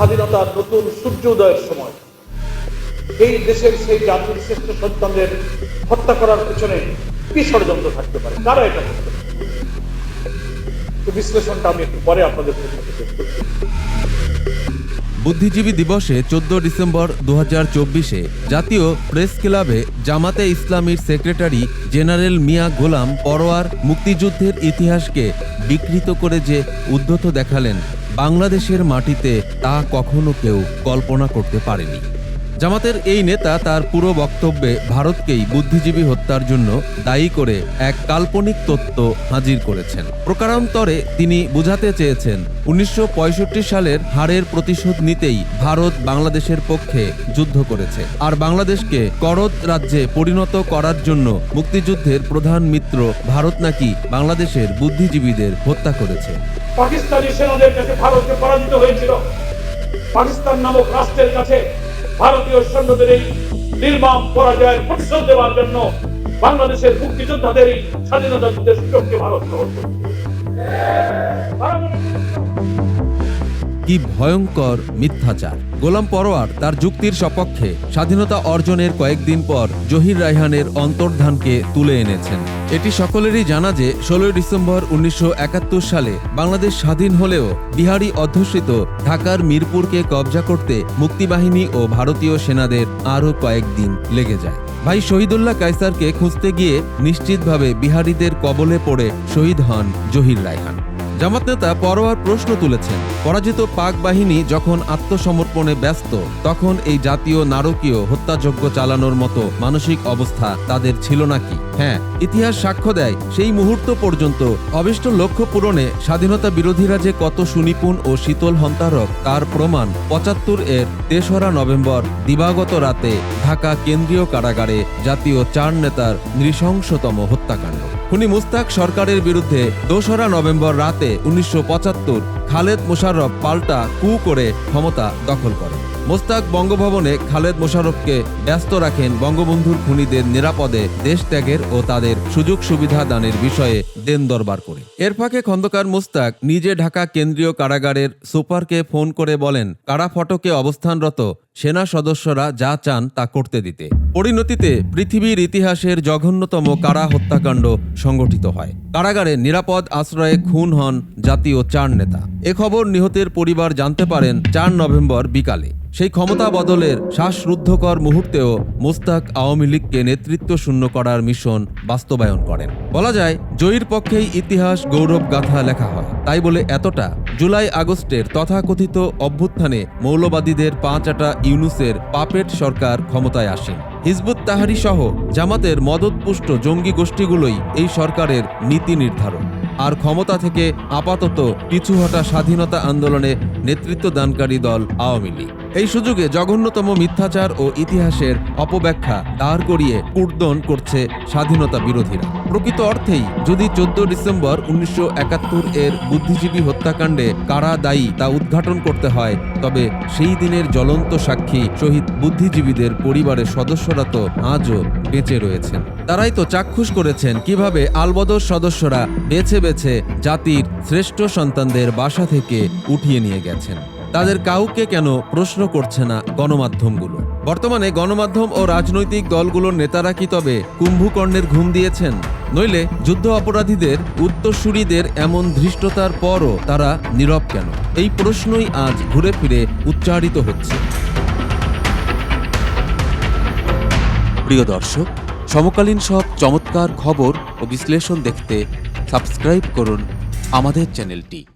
স্বাধীনতার নতুন সূর্য উদয়ের সময়। এই দেশের সেই জাতির শ্রেষ্ঠ সন্তানদের হত্যা করার পেছনে কি ষড়যন্ত্র থাকতে পারে? কারা এটা করতে বিশ্লেষণটা আমি একটু পরে আপনাদের বুদ্ধিজীবী দিবসে চোদ্দ ডিসেম্বর দু চব্বিশে জাতীয় প্রেস ক্লাবে জামাতে ইসলামীর সেক্রেটারি জেনারেল মিয়া গোলাম পরোয়ার মুক্তিযুদ্ধের ইতিহাসকে বিকৃত করে যে উদ্ধত দেখালেন বাংলাদেশের মাটিতে তা কখনো কেউ কল্পনা করতে পারেনি। জামাতের এই নেতা তার পুরো বক্তব্যে ভারতকেই বুদ্ধিজীবী হত্যার জন্য দায়ী করে এক কাল্পনিক তত্ত্ব হাজির করেছেন। প্রকারান্তরে তিনি বুঝাতে চেয়েছেন, উনিশশো পঁয়ষট্টি সালের হারের প্রতিশোধ নিতেই ভারত বাংলাদেশের পক্ষে যুদ্ধ করেছে। আর বাংলাদেশকে করদ রাজ্যে পরিণত করার জন্য মুক্তিযুদ্ধের প্রধান মিত্র ভারত নাকি বাংলাদেশের বুদ্ধিজীবীদের হত্যা করেছে। পাকিস্তানি সেনাদের কাছে ভারতকে পরাজিত হয়েছিল। পাকিস্তান নামক রাষ্ট্রের কাছে ভারতীয় সৈন্যদের এই নির্মম পরাজয়ের প্রতিশোধ দেওয়ার জন্য বাংলাদেশের মুক্তিযোদ্ধাদের এই স্বাধীনতা যুদ্ধের সুযোগকে ভারত গ্রহণ কি ভয়ঙ্কর মিথ্যাচার। গোলাম পরোয়ার তার যুক্তির সপক্ষে স্বাধীনতা অর্জনের কয়েকদিন পর জহির রায়হানের অন্তর্ধানকে তুলে এনেছেন। এটি সকলেরই জানা যে ষোলোই ডিসেম্বর উনিশশো একাত্তর সালে বাংলাদেশ স্বাধীন হলেও বিহারি অধ্যুষিত ঢাকার মিরপুরকে কবজা করতে মুক্তিবাহিনী ও ভারতীয় সেনাদের আরও কয়েকদিন লেগে যায়। ভাই শহীদুল্লাহ কায়সারকে খুঁজতে গিয়ে নিশ্চিতভাবে বিহারীদের কবলে পড়ে শহীদ হন জহির রায়হান। জামাত নেতা পরোয়ার প্রশ্ন তুলেছেন। পরাজিত পাক বাহিনী যখন আত্মসমর্পণে ব্যস্ত, তখন এই জাতীয় নারকীয় হত্যাযজ্ঞ চালানোর মতো মানসিক অবস্থা তাদের ছিল নাকি? হ্যাঁ ইতিহাস সাক্ষ্য দেয়, সেই মুহূর্ত পর্যন্ত অবিষ্ট লক্ষ্য পূরণে স্বাধীনতা বিরোধীরা যে কত সুনিপুণ ও শীতল হন্তারক, তার প্রমাণ পঁচাত্তর এর তেসরা নভেম্বর দিবাগত রাতে ঢাকা কেন্দ্রীয় কারাগারে জাতীয় চার নেতার নৃশংসতম হত্যাকাণ্ড। খুনি মুস্তাক সরকারের বিরুদ্ধে দোসরা নভেম্বর রাতে উনিশশো পঁচাত্তর খালেদ মোশাররফ পাল্টা কু করে ক্ষমতা দখল করে মোস্তাক বঙ্গভবনে খালেদ মোশাররফকে ব্যস্ত রাখেন বঙ্গবন্ধুর খুনিদের নিরাপদে দেশ ত্যাগের ও তাদের সুযোগ সুবিধা দানের বিষয়ে দেন দরবার করে। এর ফাঁকে খন্দকার মোস্তাক নিজে ঢাকা কেন্দ্রীয় কারাগারের সুপারকে ফোন করে বলেন, কারা ফটকে অবস্থানরত সেনা সদস্যরা যা চান তা করতে দিতে। পরিণতিতে পৃথিবীর ইতিহাসের জঘন্যতম কারা হত্যাকাণ্ড সংগঠিত হয়। কারাগারে নিরাপদ আশ্রয়ে খুন হন জাতীয় চার নেতা। এ খবর নিহতের পরিবার জানতে পারেন চার নভেম্বর বিকালে। সেই ক্ষমতা বদলের শ্বাসরুদ্ধকর মুহূর্তেও মোস্তাক আওয়ামী লীগকে নেতৃত্ব শূন্য করার মিশন বাস্তবায়ন করেন। বলা যায়, জয়ীর পক্ষেই ইতিহাস গৌরব গাথা লেখা হয়। তাই বলে এতটা জুলাই আগস্টের তথাকথিত অভ্যুত্থানে মৌলবাদীদের পাঁচাটা ইউনুসের পাপেট সরকার ক্ষমতায় আসে। হিজবুত তাহারি সহ জামাতের মদতপুষ্ট জঙ্গি গোষ্ঠীগুলোই এই সরকারের নীতি নির্ধারণ আর ক্ষমতা থেকে আপাতত পিছু হটা স্বাধীনতা আন্দোলনে নেতৃত্ব দানকারী দল আওয়ামী লীগ। এই সুযোগে জঘন্যতম মিথ্যাচার ও ইতিহাসের অপব্যাখ্যা দাঁড় করিয়ে কুর্দন করছে স্বাধীনতা বিরোধীরা। প্রকৃত অর্থেই যদি চোদ্দ ডিসেম্বর উনিশশো একাত্তর এর বুদ্ধিজীবী হত্যাকাণ্ডে কারা দায়ী তা উদ্ঘাটন করতে হয়, তবে সেই দিনের জ্বলন্ত সাক্ষী শহীদ বুদ্ধিজীবীদের পরিবারের সদস্যরা তো আজও বেঁচে রয়েছেন। তারাই তো চাক্ষুষ করেছেন কীভাবে আলবদর সদস্যরা বেছে বেছে জাতির শ্রেষ্ঠ সন্তানদের বাসা থেকে উঠিয়ে নিয়ে গেছেন। তাদের কাউকে কেন প্রশ্ন করছে না গণমাধ্যমগুলো? বর্তমানে গণমাধ্যম ও রাজনৈতিক দলগুলোর নেতারা কি তবে কুম্ভকর্ণের ঘুম দিয়েছেন? নইলে যুদ্ধ অপরাধীদের, উত্তরসূরিদের এমন ধৃষ্টতার পরও তারা নীরব কেন? এই প্রশ্নই আজ ঘুরে ফিরে উচ্চারিত হচ্ছে। প্রিয় দর্শক, সমকালীন সব চমৎকার খবর ও বিশ্লেষণ দেখতে সাবস্ক্রাইব করুন আমাদের চ্যানেলটি।